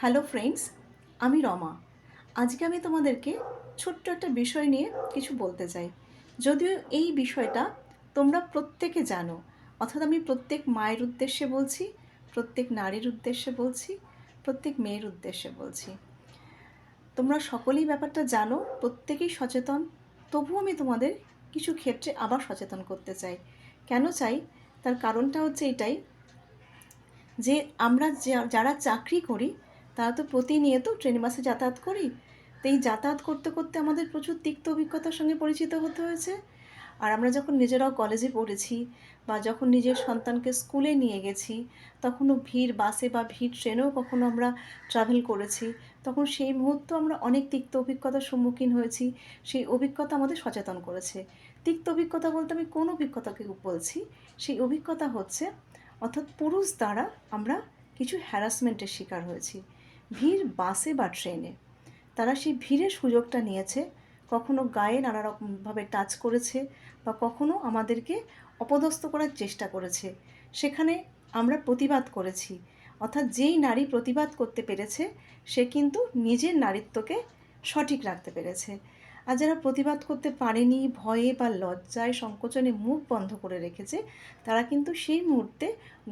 Hello friends আমি রমা। আজকে আমি তোমাদেরকে ছোট্ট একটা বিষয় নিয়ে কিছু বলতে চাই। যদিও এই বিষয়টা তোমরা প্রত্যেকে জানো, অর্থাৎ আমি প্রত্যেক মায়ের উদ্দেশ্যে বলছি, প্রত্যেক নারীর উদ্দেশ্যে বলছি, প্রত্যেক মেয়ের উদ্দেশ্যে বলছি। তোমরা সকলেই ব্যাপারটা জানো, প্রত্যেকেই সচেতন। তবুও আমি তোমাদের কিছু ক্ষেত্রে আবার সচেতন করতে চাই। কেন চাই? তার কারণটা হচ্ছে এটাই যে আমরা যারা চাকরি করি তারা তো প্রতিনিয়ত ট্রেন বাসে যাতায়াত করি তো এই যাতায়াত করতে করতে আমাদের প্রচুর তিক্ত অভিজ্ঞতার সঙ্গে পরিচিত হতে হয়েছে। আর আমরা যখন নিজেরাও কলেজে পড়েছি বা যখন নিজের সন্তানকে স্কুলে নিয়ে গেছি, তখনও ভিড় বাসে বা ভিড় ট্রেনেও কখনো আমরা ট্রাভেল করেছি। তখন সেই মুহূর্তে আমরা অনেক তিক্ত অভিজ্ঞতার সম্মুখীন হয়েছি। সেই অভিজ্ঞতা আমাদের সচেতন করেছে। তিক্ত অভিজ্ঞতা বলতে আমি কোন অভিজ্ঞতাকে বলছি? সেই অভিজ্ঞতা হচ্ছে, অর্থাৎ পুরুষ দ্বারা আমরা কিছু হ্যারাসমেন্টের শিকার হয়েছি। ভিড় বাসে বা ট্রেনে। তারা সেই ভিড়ের সুযোগটা নিয়েছে, কখনো গায়ে নানা রকমভাবে টাচ করেছে বা কখনো আমাদেরকে অপদস্থ করার চেষ্টা করেছে। সেখানে আমরা প্রতিবাদ করেছি। অর্থাৎ যেই নারী প্রতিবাদ করতে পেরেছে, সে কিন্তু নিজের নারীত্বকে সঠিক রাখতে পেরেছে। আর যারা প্রতিবাদ করতে পারেনি, ভয়ে বা লজ্জায় সংকোচনে মুখ বন্ধ করে রেখেছে, তারা কিন্তু সেই মুহূর্তে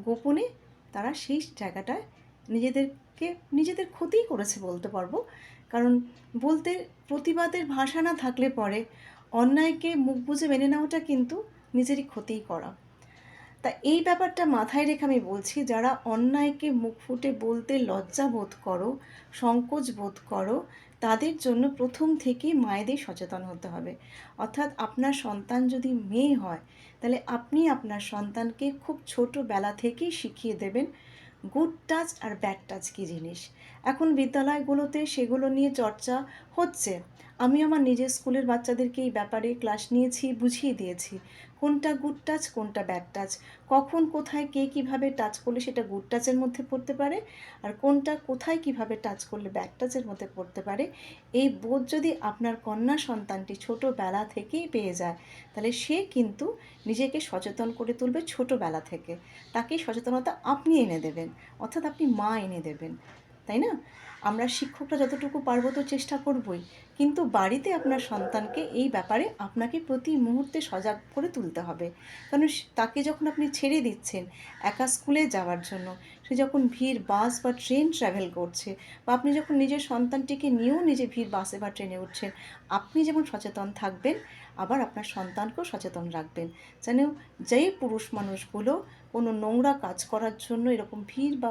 গোপনে তারা সেই জায়গাটায় নিজেদেরকে, নিজেদের ক্ষতিই করেছে বলতে পারব। কারণ বলতে প্রতিবাদের ভাষা না থাকলে পরে অন্যায়কে মুখ বুঝে মেনে নেওয়াটা কিন্তু নিজেরই ক্ষতিই করা। তা এই ব্যাপারটা মাথায় রেখে আমি বলছি, যারা অন্যায়কে মুখ ফুটে বলতে লজ্জা বোধ করো, সংকোচ বোধ করো, তাদের জন্য প্রথম থেকেই মায়েদের সচেতন হতে হবে। অর্থাৎ আপনার সন্তান যদি মেয়ে হয়, তাহলে আপনি আপনার সন্তানকে খুব ছোটোবেলা থেকেই শিখিয়ে দেবেন গুড টাচ আর ব্যাড টাচ কী জিনিস? এখন বিদ্যালয়গুলোতে সেগুলো নিয়ে চর্চা হচ্ছে। আমি আমার নিজের স্কুলের বাচ্চাদেরকে এই ব্যাপারে ক্লাস নিয়েছি, বুঝিয়ে দিয়েছি। কোনটা গুড টাচ কোনটা ব্যাড টাচ কখন, কোথায়, কে কীভাবে টাচ করলে সেটা গুড টাচের মধ্যে পড়তে পারে? আর কোনটা, কোথায় কীভাবে টাচ করলে ব্যাড টাচের মধ্যে পড়তে পারে? এই বোধ যদি আপনার কন্যা সন্তানটি ছোটোবেলা থেকেই পেয়ে যায়, তাহলে সে কিন্তু নিজেকে সচেতন করে তুলবে ছোটোবেলা থেকে। তাকে সচেতনতা আপনি এনে দেবেন, অর্থাৎ আপনি মা এনে দেবেন। তাই না? আমরা শিক্ষকরা যতটুকু পারব তো চেষ্টা করবই। কিন্তু বাড়িতে আপনার সন্তানকে এই ব্যাপারে আপনাকে প্রতি মুহূর্তে সজাগ করে তুলতে হবে। কারণ তাকে যখন আপনি ছেড়ে দিচ্ছেন একা স্কুলে যাওয়ার জন্য, সে যখন ভিড়, বাস বা ট্রেন ট্রাভেল করছে বা আপনি যখন নিজের সন্তানটিকে নিয়েও নিজে ভিড়, বাসে বা ট্রেনে উঠছেন, আপনি যেমন সচেতন থাকবেন, আবার আপনার সন্তানকেও সচেতন রাখবেন। যেন যেই পুরুষ মানুষগুলো কোনো নোংরা কাজ করার জন্য এরকম ভিড় বা